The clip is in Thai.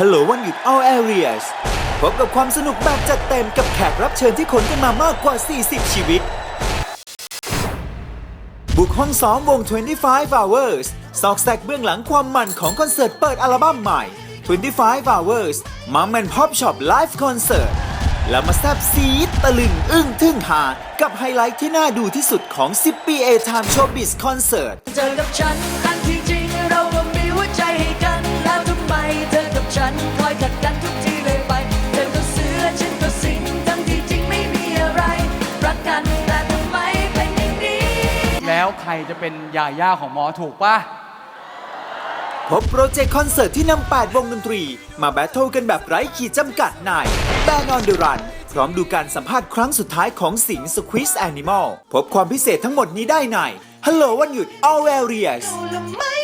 Hello วันหยุด All Areas พบกับความสนุกแบบจัดเต็มกับแขกรับเชิญที่ขนกันมามากกว่า 40 ชีวิต บุกห้องซ้อมวง 25 Hours ซอกแซกเบื้องหลังความมันของคอนเสิร์ตเปิดอัลบั้มใหม่ 25 Hours มัมแอนพ Pop Shop Live Concert แล้วมาแซบซีดตะลึงอึ้งทึ่งหา กับไฮไลท์ที่น่าดูที่สุดของ 10ปี A Time Showbiz Concert เธอกับฉันอันที่จริงเรา แล้วใครจะเป็นยาย่าของหมอถูกปะพบโปรเจกต์คอนเสิร์ตที่นำ 8 วงดนตรี มาแบทเทิลกันแบบไร้ขีดจำกัดในแบนออนเดรัน พร้อมดูการสัมภาษณ์ครั้งสุดท้ายของสิงสควิสแอนิมอล พบความพิเศษทั้งหมดนี้ได้ใน Hello วันหยุด All Areas และไม่